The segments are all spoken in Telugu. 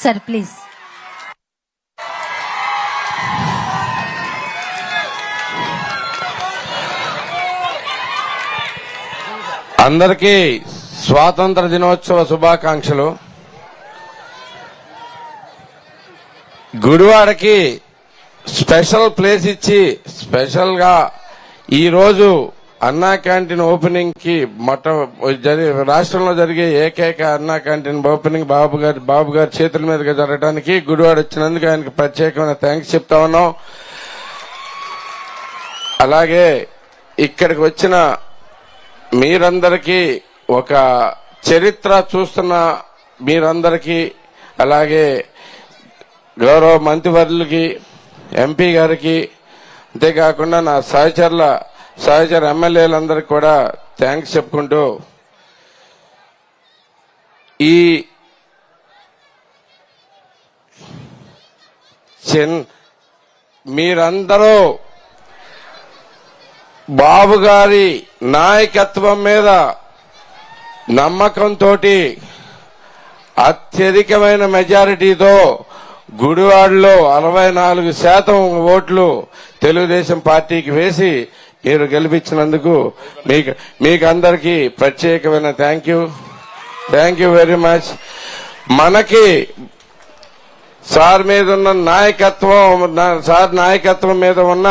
Sir please. అందరికీ స్వాతంత్ర దినోత్సవ శుభాకాంక్షలు. గుడివాడకి స్పెషల్ ప్లేస్ ఇచ్చి స్పెషల్గా ఈరోజు అన్నా క్యాంటీన్ ఓపెనింగ్కి మొట్ట రాష్ట్రంలో జరిగే ఏకైక అన్నా క్యాంటీన్ ఓపెనింగ్ బాబు గారి బాబు గారి చేతుల మీదుగా జరగడానికి గుడివాడ వచ్చినందుకు ఆయనకి ప్రత్యేకమైన థ్యాంక్స్ చెప్తా ఉన్నాం. అలాగే ఇక్కడికి వచ్చిన మీరందరికీ ఒక చరిత్ర చూస్తున్న మీరందరికీ అలాగే గౌరవ మంత్రివర్యులకి ఎంపీ గారికి అంతేకాకుండా నా సహచరుల సహచర ఎమ్మెల్యేలందరికీ కూడా థ్యాంక్స్ చెప్పుకుంటూ ఈ చిన్ మీరందరూ బాబు గారి నాయకత్వం మీద నమ్మకంతో అత్యధికమైన మెజారిటీతో గుడివాడలో అరవై నాలుగు శాతం ఓట్లు తెలుగుదేశం పార్టీకి వేసి మీరు గెలిపించినందుకు మీకు మీకు అందరికీ ప్రత్యేకమైన thank you thank you very much మనకి సార్ మీద ఉన్న నాయకత్వం సార్ నాయకత్వం మీద ఉన్న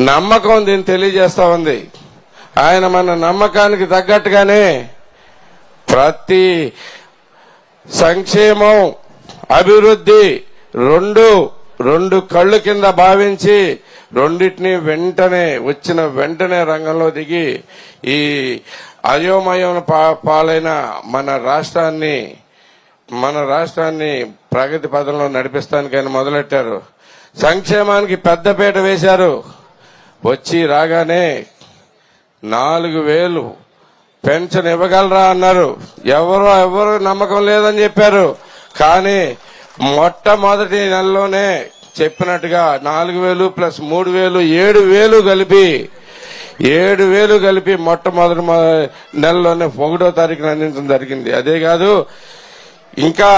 నమ్మకం దీన్ని తెలియజేస్తా ఉంది. ఆయన మన నమ్మకానికి తగ్గట్టుగానే ప్రతి సంక్షేమం అభివృద్ధి రెండు రెండు కళ్ళు కింద భావించి రెండింటినీ వెంటనే వచ్చిన వెంటనే రంగంలో దిగి ఈ అయోమయం పాలైన మన రాష్ట్రాన్ని మన రాష్ట్రాన్ని ప్రగతి పదంలో నడిపిస్తానికి ఆయన మొదలెట్టారు. సంక్షేమానికి పెద్దపీట వేశారు. వచ్చి రాగానే నాలుగు వేలు పెన్షన్ ఇవ్వగలరా అన్నారు. ఎవరో ఎవరు నమ్మకం లేదని చెప్పారు. కానీ మొట్టమొదటి నెలలోనే చెప్పినట్టుగా నాలుగు వేలు ప్లస్ మూడు వేలు ఏడు వేలు కలిపి ఏడు వేలు కలిపి మొట్టమొదటి నెలలోనే ఒకటో తారీఖున అందించడం జరిగింది. అదే కాదు ఇంకా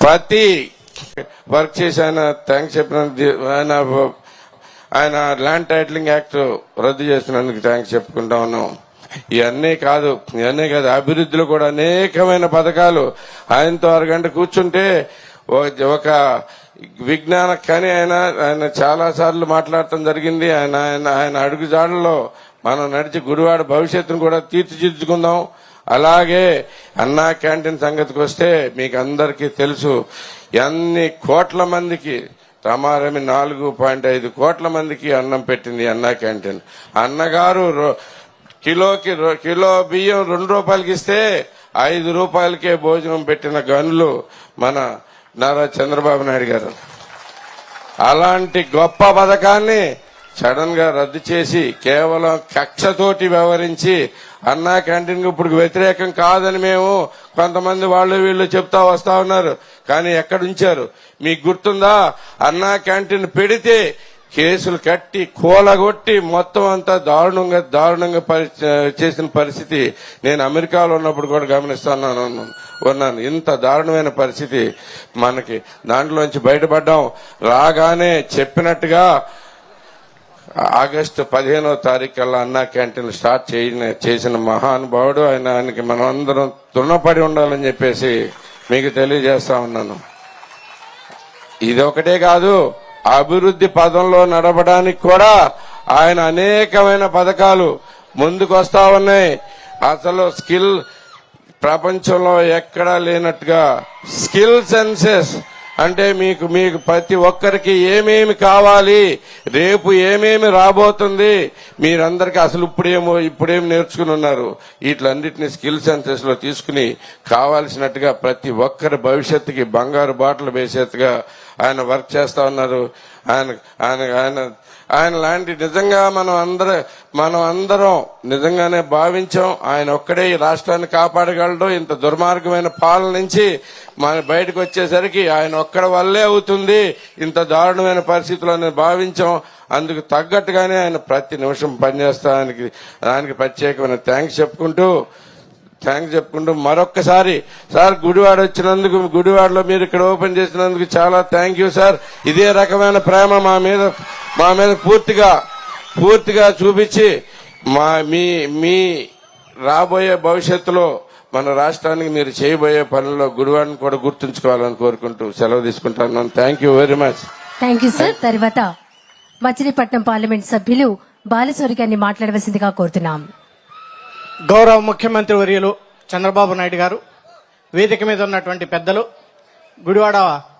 ప్రతి వర్క్ చేసి ఆయన థ్యాంక్స్ చెప్పిన ఆయన ఆయన ల్యాండ్ టైటిలింగ్ యాక్ట్ రద్దు చేసినందుకు థ్యాంక్స్ చెప్పుకుంటా ఉన్నాం. ఇవన్నీ కాదు ఇవన్నీ కాదు అభివృద్ధిలో కూడా అనేకమైన పథకాలు. ఆయనతో అరగంట కూర్చుంటే ఒక విజ్ఞానకని ఆయన ఆయన చాలా సార్లు మాట్లాడటం జరిగింది. ఆయన ఆయన ఆయన అడుగుజాడల్లో మనం నడిచి గురువాడ భవిష్యత్తును కూడా తీర్చిదిద్దుకుందాం. అలాగే అన్నా క్యాంటీన్ సంగతికి వస్తే మీకు అందరికీ తెలుసు ఎన్ని కోట్ల మందికి రమారమి నాలుగు పాయింట్ ఐదు కోట్ల మందికి అన్నం పెట్టింది అన్నా క్యాంటీన్. అన్నగారు రో- కిలోకి కిలో బియ్యం రెండు రూపాయలకి ఇస్తే ఐదు రూపాయలకే భోజనం పెట్టిన గనులు మన నారా చంద్రబాబు నాయుడు గారు. అలాంటి గొప్ప పథకాన్ని సడన్గా రద్దు చేసి కేవలం కక్షతోటి వ్యవహరించి అన్నా క్యాంటీన్ ఇప్పుడు వ్యతిరేకం కాదని మేము కొంతమంది వాళ్ళు వీళ్ళు చెప్తా వస్తా ఉన్నారు. కానీ ఎక్కడ ఉంచారు మీకు గుర్తుందా? అన్నా క్యాంటీన్ పెడితే కేసులు కట్టి కూలగొట్టి మొత్తం అంతా దారుణంగా దారుణంగా పరి- చేసిన పరిస్థితి నేను అమెరికాలో ఉన్నప్పుడు కూడా గమనిస్తున్నాను ఉన్నాను. ఇంత దారుణమైన పరిస్థితి మనకి దాంట్లోంచి బయటపడ్డాం. రాగానే చెప్పినట్టుగా ఆగస్టు పదిహేనో తారీఖు కల్లా అన్నా క్యాంటీన్ స్టార్ట్ చేయన చేసిన మహానుభావుడు. ఆయన ఆయనకి మనమందరం అందరం ఉండాలని చెప్పేసి మీకు తెలియజేస్తా ఉన్నాను. ఇది ఒకటే కాదు. అభివృద్ధి పదంలో నడవడానికి కూడా ఆయన అనేకమైన పథకాలు ముందుకు వస్తా ఉన్నాయి. అసలు స్కిల్ ప్రపంచంలో ఎక్కడా లేనట్టుగా స్కిల్ సెన్సెస్ అంటే మీకు మీకు ప్రతి ఒక్కరికి ఏమేమి కావాలి రేపు ఏమేమి రాబోతుంది మీరందరికీ అసలు ఇప్పుడేమో ఇప్పుడేం నేర్చుకుని ఉన్నారు. వీటిలన్నింటినీ స్కిల్ సెన్సెస్లో తీసుకుని కావాల్సినట్టుగా ప్రతి ఒక్కరి భవిష్యత్తుకి బంగారు బాటలు వేసేట్టుగా ఆయన వర్క్ చేస్తా ఉన్నారు. ఆయన ఆయన ఆయన ఆయన లాంటి నిజంగా మనం అందరం మనం అందరం నిజంగానే భావించాం. ఆయన ఒక్కడే ఈ రాష్ట్రాన్ని కాపాడగలడు. ఇంత దుర్మార్గమైన పాలన నుంచి మన బయటకు వచ్చేసరికి ఆయన ఒక్కడ వల్లే అవుతుంది. ఇంత దారుణమైన పరిస్థితుల్లో భావించాం. అందుకు తగ్గట్టుగానే ఆయన ప్రతి నిమిషం పనిచేస్తానికి దానికి ప్రత్యేకమైన థ్యాంక్స్ చెప్పుకుంటూ థ్యాంక్స్ చెప్పుకుంటూ మరొక్కసారి సార్ గుడివాడ వచ్చినందుకు గుడివాడలో మీరు ఇక్కడ ఓపెన్ చేసినందుకు చాలా థ్యాంక్ యూ సార్. ఇదే రకమైన ప్రేమ మా మీద మా మీద పూర్తిగా పూర్తిగా చూపించి మా మీ మీ రాబోయే భవిష్యత్తులో మన రాష్ట్రానికి మీరు చేయబోయే పనుల్లో గుడివాడిని కూడా గుర్తుంచుకోవాలని కోరుకుంటూ సెలవు తీసుకుంటాను. Thank you very much. Thank you sir. తర్వాత మచిలీపట్నం పార్లమెంట్ సభ్యులు బాలసూరి గారిని మాట్లాడవలసిందిగా కోరుతున్నాం. గౌరవ ముఖ్యమంత్రి వర్యులు చంద్రబాబు నాయుడు గారు వేదిక మీద ఉన్నటువంటి పెద్దలు గుడివాడ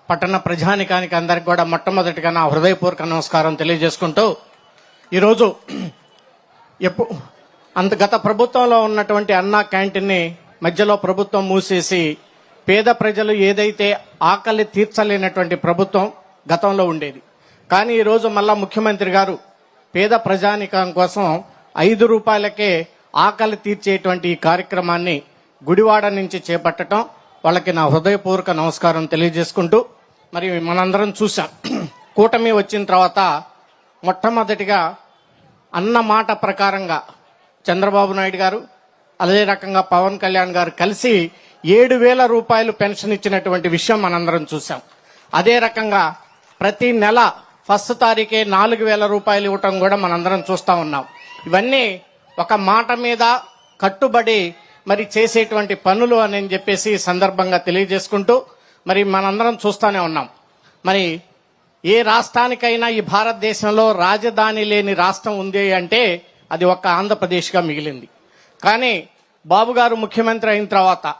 పట్టణ ప్రజానికానికి అందరికి కూడా మొట్టమొదటిగా నా హృదయపూర్వక నమస్కారం తెలియజేసుకుంటూ ఈరోజు ఎప్పు అంత గత ప్రభుత్వంలో ఉన్నటువంటి అన్నా క్యాంటీన్ని మధ్యలో ప్రభుత్వం మూసేసి పేద ప్రజలు ఏదైతే ఆకలి తీర్చలేనటువంటి ప్రభుత్వం గతంలో ఉండేది. కానీ ఈరోజు మళ్ళా ముఖ్యమంత్రి గారు పేద ప్రజానికం కోసం ఐదు రూపాయలకే ఆకలి తీర్చేటువంటి ఈ కార్యక్రమాన్ని గుడివాడ నుంచి చేపట్టడం వాళ్ళకి నా హృదయపూర్వక నమస్కారం తెలియజేసుకుంటూ మరి మనందరం చూసాం కూటమి వచ్చిన తర్వాత మొట్టమొదటిగా అన్న మాట ప్రకారంగా చంద్రబాబు నాయుడు గారు అదే రకంగా పవన్ కళ్యాణ్ గారు కలిసి ఏడు వేల రూపాయలు పెన్షన్ ఇచ్చినటువంటి విషయం మనందరం చూసాం అదే రకంగా ప్రతి నెల ఫస్ట్ తారీఖే నాలుగు వేల రూపాయలు ఇవ్వటం కూడా మనందరం చూస్తా ఉన్నాం. ఇవన్నీ ఒక మాట మీద కట్టుబడి మరి చేసేటువంటి పనులు అని చెప్పేసి సందర్భంగా తెలియజేసుకుంటూ మరి మనందరం చూస్తానే ఉన్నాం. మరి ఏ రాష్ట్రానికైనా ఈ భారతదేశంలో రాజధాని లేని రాష్ట్రం ఉంది అంటే అది ఒక్క ఆంధ్రప్రదేశ్గా మిగిలింది. కానీ బాబు గారు ముఖ్యమంత్రి అయిన తర్వాత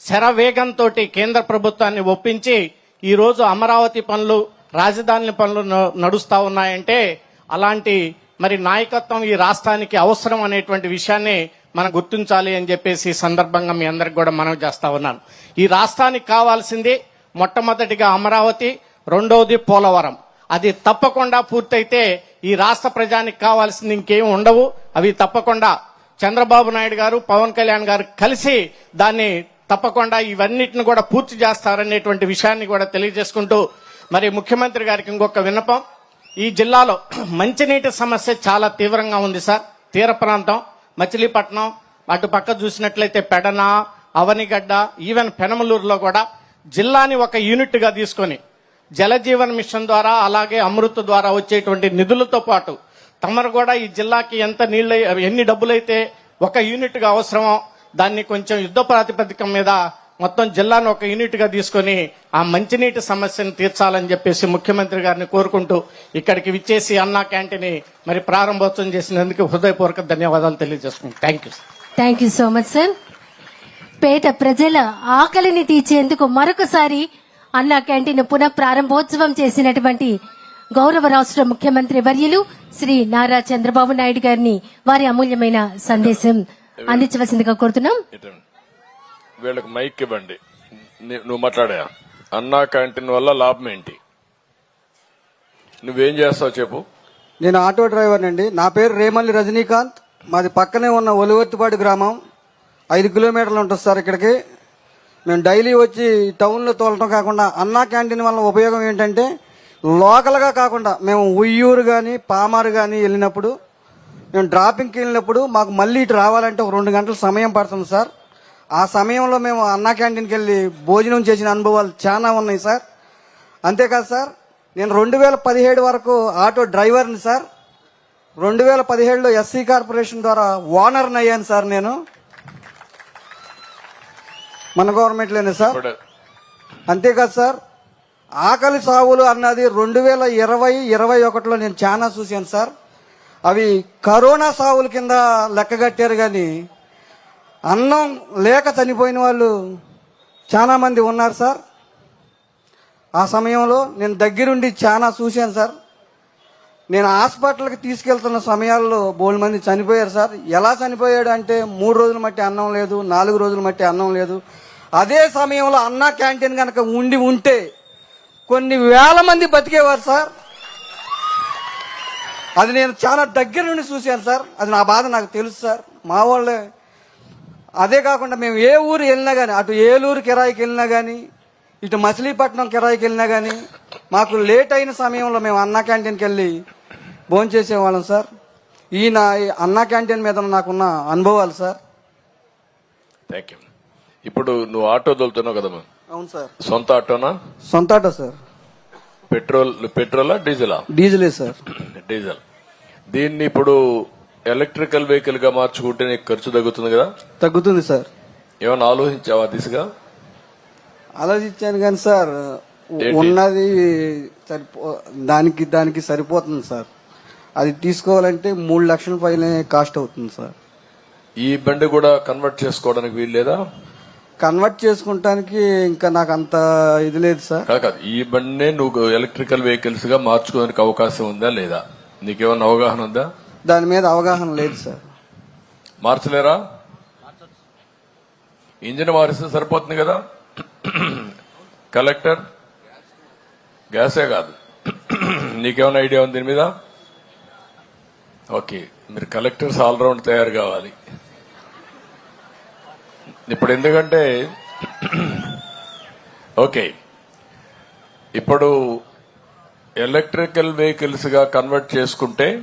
శరవేగంతో కేంద్ర ప్రభుత్వాన్ని ఒప్పించి ఈరోజు అమరావతి పనులు రాజధాని పనులు న- ఉన్నాయంటే అలాంటి మరి నాయకత్వం ఈ రాష్ట్రానికి అవసరం అనేటువంటి విషయాన్ని మనం గుర్తించాలి అని చెప్పేసి ఈ సందర్భంగా మీ అందరికి కూడా మనం చేస్తా ఉన్నాను. ఈ రాష్ట్రానికి కావాల్సింది మొట్టమొదటిగా అమరావతి రెండవది పోలవరం. అది తప్పకుండా పూర్తయితే ఈ రాష్ట్ర ప్రజానికి కావాల్సింది ఇంకేం ఉండవు. అవి తప్పకుండా చంద్రబాబు నాయుడు గారు పవన్ కళ్యాణ్ గారు కలిసి దాన్ని తప్పకుండా ఇవన్నిటిని కూడా పూర్తి చేస్తారనేటువంటి విషయాన్ని కూడా తెలియజేసుకుంటూ మరి ముఖ్యమంత్రి గారికి ఇంకొక విన్నపం. ఈ జిల్లాలో మంచినీటి సమస్య చాలా తీవ్రంగా ఉంది సార్. తీర ప్రాంతం మచిలీపట్నం అటు పక్క చూసినట్లయితే పెడన అవనిగడ్డ ఈవెన్ పెనమలూరులో కూడా జిల్లాని ఒక యూనిట్గా తీసుకొని జలజీవన్ మిషన్ ద్వారా అలాగే అమృత్ ద్వారా వచ్చేటువంటి నిధులతో పాటు తమరు కూడా ఈ జిల్లాకి ఎంత నీళ్ళు ఎన్ని డబ్బులైతే ఒక యూనిట్గా అవసరమో దాన్ని కొంచెం యుద్ధ ప్రాతిపదిక మీద మొత్తం జిల్లాను ఒక యూనిట్గా తీసుకొని ఆ మంచినీటి సమస్యను తీర్చాలని చెప్పేసి ముఖ్యమంత్రి గారిని కోరుకుంటూ ఇక్కడికి విచ్చేసి అన్నా క్యాంటీన్ మరి ప్రారంభోత్సవం చేసినందుకు హృదయపూర్వక ధన్యవాదాలు తెలియజేసుకుంటాం thank you thank you so much sir పేద ప్రజల ఆకలిని తీర్చేందుకు మరొకసారి అన్నా క్యాంటీన్ పునః ప్రారంభోత్సవం చేసినటువంటి గౌరవ రాష్ట్ర ముఖ్యమంత్రి వర్యులు శ్రీ నారా చంద్రబాబు నాయుడు గారిని వారి అమూల్యమైన సందేశం అందించవలసిందిగా కోరుతున్నాం. వీళ్ళకి మైక్ ఇవ్వండి. నువ్వు మాట్లాడా. అన్నా క్యాంటీన్ వల్ల లాభం ఏంటి? నువ్వేం చేస్తావు చెప్పు. నేను ఆటో డ్రైవర్ అండి. నా పేరు రేమల్లి రజనీకాంత్. మాది పక్కనే ఉన్న ఒలివర్తిపాడు గ్రామం. ఐదు కిలోమీటర్లు ఉంటుంది సార్ ఇక్కడికి. మేము డైలీ వచ్చి టౌన్లో తోలటం కాకుండా అన్నా క్యాంటీన్ వల్ల ఉపయోగం ఏంటంటే లోకల్గా కాకుండా మేము ఉయ్యూరు కానీ పామారు కానీ వెళ్ళినప్పుడు మేము డ్రాపింగ్కి వెళ్ళినప్పుడు మాకు మళ్ళీ ఇటు రావాలంటే ఒక రెండు గంటల సమయం పడుతుంది సార్. ఆ సమయంలో మేము అన్నా క్యాంటీన్కి వెళ్ళి భోజనం చేసిన అనుభవాలు చాలా ఉన్నాయి సార్. అంతేకాదు సార్ నేను రెండు వేల పదిహేడు వరకు ఆటో డ్రైవర్ని సార్. రెండు వేల పదిహేడులో ఎస్సీ కార్పొరేషన్ ద్వారా ఓనర్ని అయ్యాను సార్ నేను. మన గవర్నమెంట్లోనే సార్. అంతేకాదు సార్ ఆకలి సావులు అన్నది రెండు వేల ఇరవై ఇరవై ఒకటిలో నేను చాలా చూశాను సార్. అవి కరోనా సావుల కింద లెక్కగట్టారు కానీ అన్నం లేక చనిపోయిన వాళ్ళు చాలామంది ఉన్నారు సార్. ఆ సమయంలో నేను దగ్గరుండి చాలా చూశాను సార్. నేను హాస్పిటల్కి తీసుకెళ్తున్న సమయాల్లో బోల్ మంది చనిపోయారు సార్. ఎలా చనిపోయాడు అంటే మూడు రోజులు మట్టి అన్నం లేదు నాలుగు రోజులు మట్టి అన్నం లేదు. అదే సమయంలో అన్న క్యాంటీన్ కనుక ఉండి ఉంటే కొన్ని వేల మంది బతికేవారు సార్. అది నేను చాలా దగ్గర నుండి చూశాను సార్. అది నా బాధ నాకు తెలుసు సార్. మా వాళ్ళే అదే కాకుండా మేము ఏ ఊరు వెళ్ళినా కానీ అటు ఏలూరు కిరాయికి వెళ్ళినా కానీ ఇటు మచిలీపట్నం కిరాయికి వెళ్ళినా కానీ మాకు లేట్ అయిన సమయంలో మేము అన్నా క్యాంటీన్కి వెళ్ళి భోంచేసేవాళ్ళం సార్. ఈ నా అన్నా క్యాంటీన్ మీద నాకున్న అనుభవాలు సార్. థ్యాంక్ యూ ఇప్పుడు నువ్వు ఆటో తోలుతున్నావు కదమ్మా అవును సార్. సొంత ఆటోనా? సొంత ఆటో సార్. పెట్రోల్ పెట్రోలా డీజిలా? డీజిలే సార్. డీజిల్. దీన్ని ఇప్పుడు ఎలక్ట్రికల్ వెహికల్గా మార్చుకుంటే నీకు ఖర్చు తగ్గుతుంది కదా? తగ్గుతుంది సార్. ఏమైనా ఆలోచించావా దిశగా? ఆలోచించాను కానీ సార్? ఉన్నది సరిపో దానికి దానికి సరిపోతుంది సార్. అది తీసుకోవాలంటే మూడు లక్షల పైన కాస్ట్ అవుతుంది సార్. ఈ బండి కూడా కన్వర్ట్ చేసుకోవడానికి వీలు లేదా? కన్వర్ట్ చేసుకుంటానికి ఇంకా నాకు అంత ఇది లేదు సార్. కాదు ఈ బండినే నువ్వు ఎలక్ట్రికల్ వెహికల్స్గా మార్చుకోవడానికి అవకాశం ఉందా లేదా? నీకేమైనా అవగాహన ఉందా? దాని మీద అవగాహన లేదు సార్. మార్చలేరా? ఇంజిన్ మారిస్తే సరిపోతుంది కదా? కలెక్టర్ గ్యాసే కాదు. నీకేమైనా ఐడియా ఉంది దీని మీద? ఓకే మీరు కలెక్టర్స్ ఆల్రౌండ్ తయారు కావాలి. ఇప్పుడు ఎందుకంటే ఓకే ఇప్పుడు ఎలక్ట్రికల్ వెహికల్స్గా కన్వర్ట్ చేసుకుంటే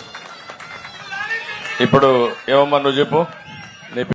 ఇప్పుడు ఏమమ్మా నువ్వు చెప్పు.